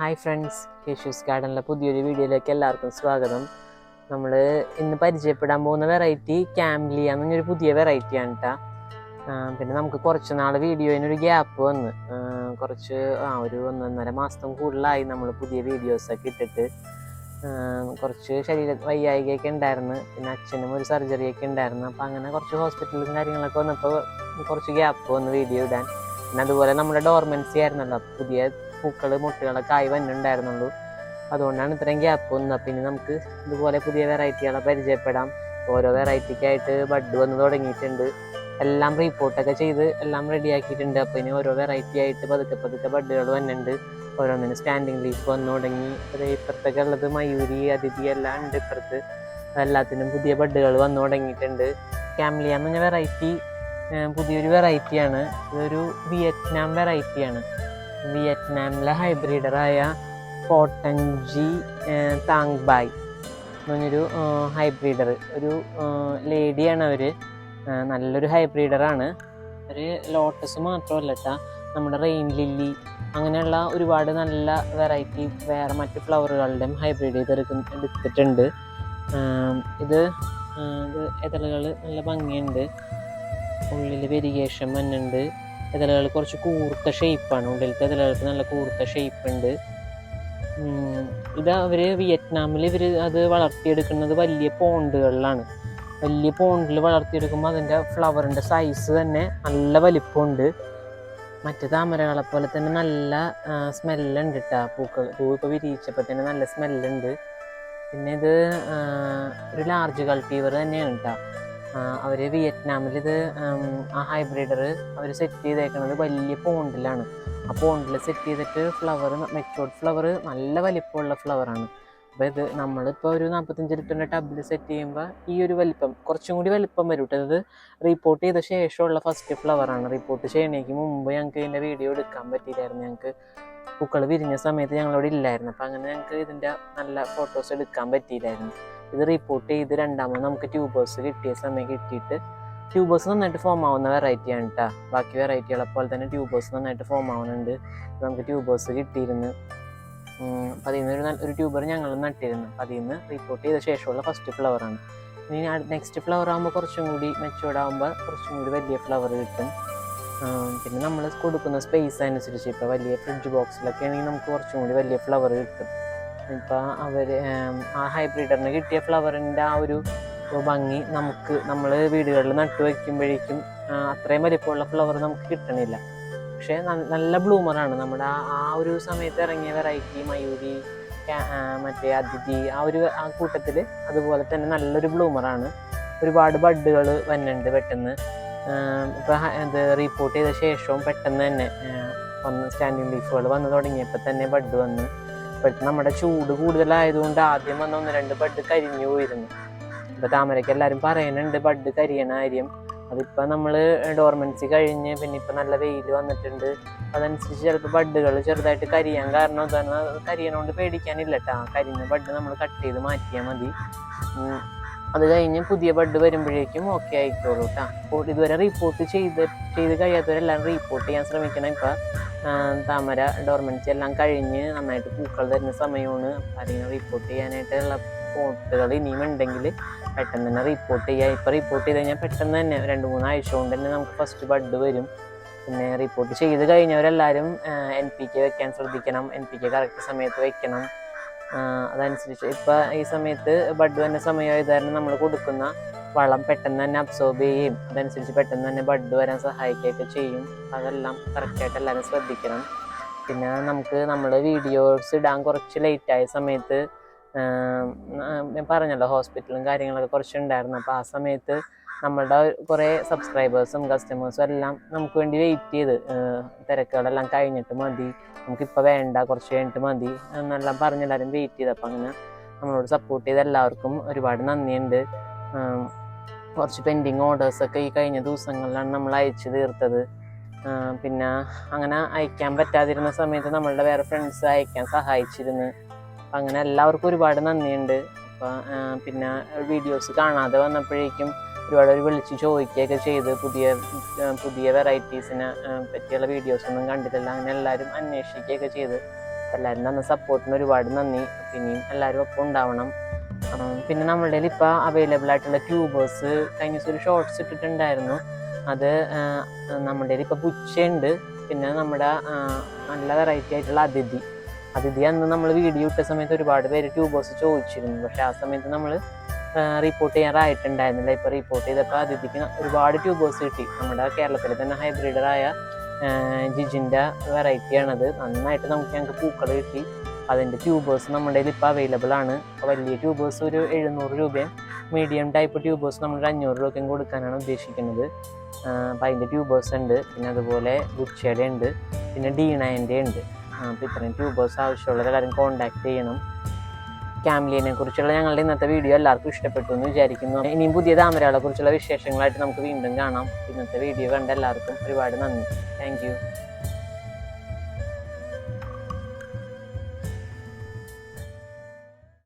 Hi friends കേശൂസ് ഗാർഡനിലെ പുതിയൊരു വീഡിയോയിലേക്ക് എല്ലാവർക്കും സ്വാഗതം. നമ്മൾ ഇന്ന് പരിചയപ്പെടാൻ പോകുന്ന വെറൈറ്റി ക്യാംലിയ എന്നൊരു പുതിയ വെറൈറ്റിയാണ് കേട്ടോ പിന്നെ നമുക്ക് കുറച്ച് നാൾ വീഡിയോയിനൊരു ഗ്യാപ്പ് വന്ന്. കുറച്ച് ആ ഒരു ഒന്നൊന്നര മാസം കൂടുതലായി നമ്മൾ പുതിയ വീഡിയോസൊക്കെ ഇട്ടിട്ട്. കുറച്ച് ശരീര വയ്യായികയൊക്കെ ഉണ്ടായിരുന്നു. പിന്നെ അച്ഛനും ഒരു സർജറിയൊക്കെ ഉണ്ടായിരുന്നു. അപ്പോൾ അങ്ങനെ കുറച്ച് ഹോസ്പിറ്റലും കാര്യങ്ങളൊക്കെ വന്നപ്പോൾ കുറച്ച് ഗ്യാപ്പ് വന്ന് വീഡിയോ ഇടാൻ. പിന്നെ അതുപോലെ നമ്മുടെ ഡോർമെൻസി ആയിരുന്നല്ലോ. പുതിയ പൂക്കൾ മുട്ടുകളൊക്കെ ആയി വന്നിട്ടുണ്ടായിരുന്നുള്ളൂ. അതുകൊണ്ടാണ് ഇത്രയും ഗ്യാപ്പ് വന്നത്. പിന്നെ നമുക്ക് ഇതുപോലെ പുതിയ വെറൈറ്റികളെ പരിചയപ്പെടാം. ഓരോ വെറൈറ്റിക്കായിട്ട് ബഡ് വന്ന് തുടങ്ങിയിട്ടുണ്ട്. എല്ലാം റിപ്പോർട്ടൊക്കെ ചെയ്ത് എല്ലാം റെഡിയാക്കിയിട്ടുണ്ട് അപ്പോൾ ഇനി ഓരോ വെറൈറ്റി ആയിട്ട് പതുക്കെ പതുക്കെ ബഡുകൾ വന്നിട്ടുണ്ട്. ഓരോന്നിന് സ്റ്റാൻഡിങ് ലീഫ് വന്നു തുടങ്ങി. ഇപ്പുറത്തൊക്കെ ഉള്ളത് മയൂരി അതിഥി എല്ലാം ഉണ്ട് ഇപ്പുറത്ത്. എല്ലാത്തിനും പുതിയ ബഡുകൾ വന്നു തുടങ്ങിയിട്ടുണ്ട്. ക്യാംലിയ എന്ന് പറഞ്ഞ വെറൈറ്റി പുതിയൊരു വെറൈറ്റിയാണ് ഇതൊരു വിയറ്റ്നാം വെറൈറ്റിയാണ് വിയറ്റ്നാമിലെ ഹൈബ്രിഡറായ പോട്ടൻജി താങ് ബായ് എന്ന് പറഞ്ഞൊരു ഹൈബ്രിഡർ ഒരു ലേഡിയാണ് അവർ നല്ലൊരു ഹൈബ്രിഡറാണ് ഒരു ലോട്ടസ് മാത്രമല്ല കേട്ടോ നമ്മുടെ റെയിൻ ലില്ലി അങ്ങനെയുള്ള ഒരുപാട് നല്ല വെറൈറ്റി വേറെ മറ്റ് ഫ്ലവറുകളുടെയും ഹൈബ്രിഡ് ചെയ്തെടുക്കുന്ന എടുത്തിട്ടുണ്ട്. ഇത് ഇത് ഇതളുകൾ നല്ല ഭംഗിയുണ്ട്. ഉള്ളിൽ വെരിഗേഷൻ വന്നുണ്ട്. ഇതളുകൾ കുറച്ച് കൂർത്ത ഷേപ്പാണ് ഉള്ളിലത്തെ ഇതളുകൾക്ക് നല്ല കൂർത്ത ഷേപ്പ് ഉണ്ട്. ഇത് അവർ വിയറ്റ്നാമിൽ ഇവർ അത് വളർത്തിയെടുക്കുന്നത് വലിയ പോണ്ടുകളിലാണ്. വലിയ പോണ്ടിൽ വളർത്തിയെടുക്കുമ്പോൾ അതിന്റെ ഫ്ലവറിന്റെ സൈസ് തന്നെ നല്ല വലിപ്പമുണ്ട്. മറ്റ് താമരകളെ പോലെ തന്നെ നല്ല സ്മെല്ലുണ്ട് കേട്ടോ പൂക്കൾ. പൂ ഇപ്പോൾ വിരിയിച്ചപ്പോൾ തന്നെ നല്ല സ്മെല്ലുണ്ട് പിന്നെ ഇത് ഒരു ലാർജ് കൾട്ടീവർ തന്നെയാണ് കേട്ടോ അവർ വിയറ്റ്നാമിൽ ഇത് ആ ഹൈബ്രിഡർ അവർ സെറ്റ് ചെയ്തേക്കുന്നത് വലിയ പോണ്ടിലാണ്. ആ പോണ്ടിൽ സെറ്റ് ചെയ്തിട്ട് ഫ്ലവർ മെച്ചോർഡ് ഫ്ലവർ നല്ല വലിപ്പമുള്ള ഫ്ലവറാണ് അപ്പോൾ ഇത് നമ്മളിപ്പോൾ ഒരു നാൽപ്പത്തഞ്ച് ലിറ്ററിന്റെ ടബിൽ സെറ്റ് ചെയ്യുമ്പോൾ ഈ ഒരു വലിപ്പം കുറച്ചും കൂടി വലിപ്പം വരും ഇത് റിപ്പോർട്ട് ചെയ്ത ശേഷമുള്ള ഫസ്റ്റ് ഫ്ലവറാണ് റിപ്പോർട്ട് ചെയ്യണേക്ക് മുമ്പ് ഞങ്ങൾക്ക് ഇതിന്റെ വീഡിയോ എടുക്കാൻ പറ്റിയില്ലായിരുന്നു. ഞങ്ങൾക്ക് പൂക്കൾ വിരിഞ്ഞ സമയത്ത് ഞങ്ങളവിടെ ഇല്ലായിരുന്നു. അപ്പോൾ അങ്ങനെ ഞങ്ങൾക്ക് ഇതിന്റെ നല്ല ഫോട്ടോസ് എടുക്കാൻ പറ്റിയില്ലായിരുന്നു. ഇത് റിപ്പോർട്ട് ചെയ്ത് രണ്ടാമത് നമുക്ക് ട്യൂബേഴ്സ് കിട്ടിയ സമയം കിട്ടിയിട്ട് ട്യൂബേഴ്സ് നന്നായിട്ട് ഫോം ആവുന്ന വെറൈറ്റിയാണ് കേട്ടോ ബാക്കി വെറൈറ്റികളെ പോലെ തന്നെ ട്യൂബേഴ്സ് നന്നായിട്ട് ഫോം ആവുന്നുണ്ട്. നമുക്ക് ട്യൂബേഴ്സ് കിട്ടിയിരുന്നു. അപ്പം അതിൽ നിന്ന് ഒരു ട്യൂബർ ഞങ്ങൾ നട്ടിരുന്നു. അപ്പം റിപ്പോർട്ട് ചെയ്ത ശേഷമുള്ള ഫസ്റ്റ് ഫ്ലവറാണ് ഇനി നെക്സ്റ്റ് ഫ്ലവർ ആകുമ്പോൾ കുറച്ചും കൂടി മെച്ചുവേർഡ് ആകുമ്പോൾ കുറച്ചും കൂടി വലിയ ഫ്ലവർ കിട്ടും. പിന്നെ നമ്മൾ കൊടുക്കുന്ന സ്പേസ് അനുസരിച്ച് ഇപ്പോൾ വലിയ ഫ്രിഡ്ജ് ബോക്സിലൊക്കെ ആണെങ്കിൽ നമുക്ക് കുറച്ചും കൂടി വലിയ ഫ്ലവർ കിട്ടും. ഇപ്പോൾ അവർ ആ ഹൈബ്രിഡറിന് കിട്ടിയ ഫ്ലവറിന്റെ ആ ഒരു ഭംഗി നമുക്ക് നമ്മൾ വീടുകളിൽ നട്ടു വയ്ക്കുമ്പോഴേക്കും അത്രയും വലിപ്പമുള്ള ഫ്ലവർ നമുക്ക് കിട്ടണില്ല. പക്ഷേ നല്ല ബ്ലൂമറാണ് നമ്മുടെ ആ ഒരു സമയത്ത് ഇറങ്ങിയ വെറൈറ്റി മയൂരി മറ്റേ അതിഥി ആ ഒരു ആ കൂട്ടത്തിൽ അതുപോലെ തന്നെ നല്ലൊരു ബ്ലൂമറാണ് ഒരുപാട് ബഡുകൾ വന്നിട്ടുണ്ട് പെട്ടെന്ന്. ഇപ്പോൾ ഇത് റിപ്പോർട്ട് ചെയ്ത ശേഷവും പെട്ടെന്ന് തന്നെ വന്ന് സ്റ്റാൻഡിങ് ലീഫുകൾ വന്ന് തുടങ്ങിയപ്പോൾ തന്നെ ബഡ് വന്ന് ഇപ്പോഴത്തെ നമ്മുടെ ചൂട് കൂടുതലായതുകൊണ്ട് ആദ്യം വന്ന ഒന്ന് രണ്ട് ബഡ് കരിഞ്ഞു പോയിരുന്നു. ഇപ്പോൾ താമരയ്ക്ക് എല്ലാവരും പറയുന്നുണ്ട് ബഡ് കരിയണ കാര്യം. അതിപ്പോൾ നമ്മൾ ഡോർമെൻസി കഴിഞ്ഞ് പിന്നെ ഇപ്പൊ നല്ല വെയിൽ വന്നിട്ടുണ്ട്. അതനുസരിച്ച് ചിലപ്പോൾ ബഡുകൾ ചെറുതായിട്ട് കരിയാൻ കാരണം അത് കരിയണോണ്ട് പേടിക്കാനില്ല കേട്ടോ കരിഞ്ഞ ബഡ് നമ്മൾ കട്ട് ചെയ്ത് മാറ്റിയാൽ മതി. അത് കഴിഞ്ഞ് പുതിയ ബഡ് വരുമ്പോഴേക്കും ഓക്കെ ആയിക്കോളൂ കേട്ടോ ഇതുവരെ റിപ്പോർട്ട് ചെയ്ത് ചെയ്ത് കഴിയാത്തവരെല്ലാം റിപ്പോർട്ട് ചെയ്യാൻ ശ്രമിക്കണം. ഇപ്പം താമര ഡോർമെൻസി എല്ലാം കഴിഞ്ഞ് നന്നായിട്ട് പൂക്കൾ തരുന്ന സമയമാണ്. അതിന് റിപ്പോർട്ട് ചെയ്യാനായിട്ടുള്ള പോട്ടുകൾ ഇനിയും ഉണ്ടെങ്കിൽ പെട്ടെന്ന് തന്നെ റിപ്പോർട്ട് ചെയ്യുക ഇപ്പോൾ റിപ്പോർട്ട് ചെയ്ത് കഴിഞ്ഞാൽ പെട്ടെന്ന് തന്നെ രണ്ട് മൂന്ന് ആഴ്ച കൊണ്ട് തന്നെ നമുക്ക് ഫസ്റ്റ് ബഡ് വരും. പിന്നെ റിപ്പോർട്ട് ചെയ്ത് കഴിഞ്ഞവരെല്ലാവരും എൻ പി കെ വെക്കാൻ ശ്രദ്ധിക്കണം. എൻ പി കെ കറക്റ്റ് സമയത്ത് വെക്കണം. അതനുസരിച്ച്. ഇപ്പം ഈ സമയത്ത് ബഡ് സമയമായത് കാരണം നമ്മൾ കൊടുക്കുന്ന വളം പെട്ടെന്ന് തന്നെ അബ്സോർബ് ചെയ്യുകയും അതനുസരിച്ച് പെട്ടെന്ന് തന്നെ ബഡ് വരാൻ സഹായിക്കുകയൊക്കെ ചെയ്യും. അതെല്ലാം കറക്റ്റായിട്ട് എല്ലാവരും ശ്രദ്ധിക്കണം. പിന്നെ നമുക്ക് നമ്മൾ വീഡിയോസ് ഇടാൻ കുറച്ച് ലേറ്റായ സമയത്ത് ഞാൻ പറഞ്ഞല്ലോ ഹോസ്പിറ്റലും കാര്യങ്ങളൊക്കെ കുറച്ച് ഉണ്ടായിരുന്നു. അപ്പോൾ ആ സമയത്ത് നമ്മളുടെ കുറേ സബ്സ്ക്രൈബേഴ്സും കസ്റ്റമേഴ്സും എല്ലാം നമുക്ക് വേണ്ടി വെയിറ്റ് ചെയ്ത് തിരക്കുകളെല്ലാം കഴിഞ്ഞിട്ട് മതി. നമുക്കിപ്പോൾ വേണ്ട കുറച്ച് കഴിഞ്ഞിട്ട് മതി എന്നെല്ലാം പറഞ്ഞ് എല്ലാവരും വെയിറ്റ് ചെയ്ത്. അപ്പം അങ്ങനെ നമ്മളോട് സപ്പോർട്ട് ചെയ്ത എല്ലാവർക്കും ഒരുപാട് നന്ദിയുണ്ട്. കുറച്ച് പെൻഡിങ് ഓർഡേഴ്സൊക്കെ ഈ കഴിഞ്ഞ ദിവസങ്ങളിലാണ് നമ്മൾ അയച്ചു തീർത്തത്. പിന്നെ അങ്ങനെ അയക്കാൻ പറ്റാതിരുന്ന സമയത്ത് നമ്മളുടെ വേറെ ഫ്രണ്ട്സ് അയക്കാൻ സഹായിച്ചിരുന്നു. അപ്പം അങ്ങനെ എല്ലാവർക്കും ഒരുപാട് നന്ദിയുണ്ട്. അപ്പം പിന്നെ വീഡിയോസ് കാണാതെ വന്നപ്പോഴേക്കും ഒരുപാട് പേര് വിളിച്ച് ചോദിക്കുകയൊക്കെ ചെയ്ത് പുതിയ പുതിയ വെറൈറ്റീസിനെ പറ്റിയുള്ള വീഡിയോസ് ഒന്നും കണ്ടിട്ടില്ല. അങ്ങനെ എല്ലാവരും അന്വേഷിക്കുകയൊക്കെ ചെയ്ത്. എല്ലാവരും തന്ന സപ്പോർട്ടിന് ഒരുപാട് നന്ദി. പിന്നെയും എല്ലാവരും ഒപ്പം ഉണ്ടാവണം. പിന്നെ നമ്മളുടെ കയ്യിൽ ഇപ്പോൾ അവൈലബിൾ ആയിട്ടുള്ള ട്യൂബേഴ്സ് കഴിഞ്ഞ ദിവസം ഒരു ഷോർട്സ് ഇട്ടിട്ടുണ്ടായിരുന്നു. അത് നമ്മുടെ ഇപ്പോൾ ബുച്ചയുണ്ട് പിന്നെ നമ്മുടെ നല്ല വെറൈറ്റി ആയിട്ടുള്ള അതിഥി. അതിഥി അന്ന് നമ്മൾ വീഡിയോ ഇട്ട സമയത്ത് ഒരുപാട് പേര് ട്യൂബേഴ്സ് ചോദിച്ചിരുന്നു. പക്ഷേ ആ സമയത്ത് നമ്മൾ റിപ്പോർട്ട് ചെയ്യാറായിട്ടുണ്ടായിരുന്നില്ല ഇപ്പോൾ റിപ്പോർട്ട് ചെയ്തപ്പോൾ അതിഥിക്ക് ഒരുപാട് ട്യൂബേഴ്സ് കിട്ടി. നമ്മുടെ കേരളത്തിലെ തന്നെ ഹൈബ്രിഡറായ ജിജിന്റെ വെറൈറ്റിയാണത് നന്നായിട്ട് നമുക്ക് ഞങ്ങൾക്ക് പൂക്കൾ കിട്ടി. അതിന്റെ ട്യൂബേഴ്സ് നമ്മുടെ കയ്യിൽ ഇപ്പോൾ അവൈലബിൾ ആണ്. വലിയ ട്യൂബേഴ്സ് ഒരു എഴുന്നൂറ് രൂപയും മീഡിയം ടൈപ്പ് ട്യൂബേഴ്സ് നമ്മൾ അഞ്ഞൂറ് രൂപയ്ക്കും കൊടുക്കാനാണ് ഉദ്ദേശിക്കുന്നത്. അപ്പോൾ അതിന്റെ ട്യൂബേഴ്സ് ഉണ്ട്. പിന്നെ അതുപോലെ ഗുച്ചയുടെ ഉണ്ട്. പിന്നെ ഡി നയന്റെ ഉണ്ട് അപ്പോൾ ഇത്രയും ട്യൂബേഴ്സ് ആവശ്യമുള്ളവരെല്ലാവരും കോൺടാക്ട് ചെയ്യണം. ക്യാമ്ലിയനെ കുറിച്ചുള്ള ഞങ്ങളുടെ ഇന്നത്തെ വീഡിയോ എല്ലാവർക്കും ഇഷ്ടപ്പെട്ടു എന്ന് വിചാരിക്കുന്നു. ഇനിയും പുതിയ താമരകളെ കുറിച്ചുള്ള വിശേഷങ്ങളായിട്ട് നമുക്ക് വീണ്ടും കാണാം. ഇന്നത്തെ വീഡിയോ കണ്ട എല്ലാവർക്കും ഒരുപാട് നന്ദി. താങ്ക്